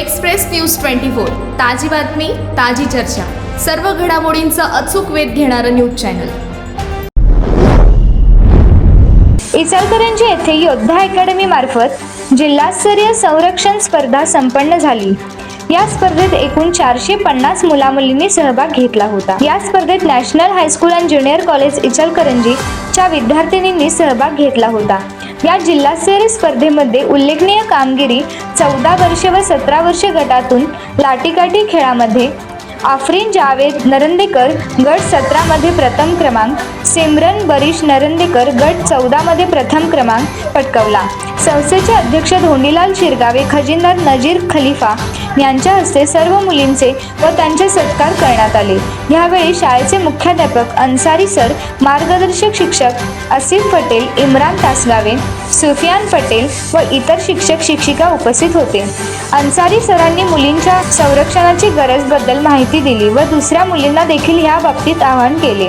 Express news twenty four. ताजी बातमी ताजी चर्चा. सर्व घडामोडींचा अचूक वेध घेणारं न्यूज चॅनल. इचलकरंजी येथे योद्धा अकॅडमी मार्फत जिल्हास्तरीय संरक्षण स्पर्धा संपन्न झाली. या स्पर्धेत एकूण चारशे पन्नास मुलामुलींनी सहभाग घेतला होता. या स्पर्धेत national high school and junior college Ichalkaranji च्या विद्यार्थिनींनी सहभाग घेतला होता. या जिल्हास्तरीय स्पर्धेमध्ये उल्लेखनीय कामगिरी चौदा वर्षे व सतरा वर्षे गटातून लाटीकाठी खेळामध्ये आफरीन जावेद नरंदेकर गट सतरामध्ये प्रथम क्रमांक सिमरन बरीश नरंदेकर गट चौदामध्ये प्रथम क्रमांक पटकवला. संस्थेचे अध्यक्ष धोंडीलाल शिरगावे खजिनदार नजीर खलिफा यांच्या हस्ते सर्व मुलींचे व त्यांचे सत्कार करण्यात आले. यावेळी शाळेचे मुख्याध्यापक अन्सारी सर मार्गदर्शक शिक्षक असिफ पटेल इम्रान तासगावे सुफियान पटेल व इतर शिक्षक शिक्षिका उपस्थित होते. अन्सारी सरांनी मुलींच्या संरक्षणाची गरजबद्दल माहिती दिली व दुसऱ्या मुलींना देखील या बाबतीत आवाहन केले.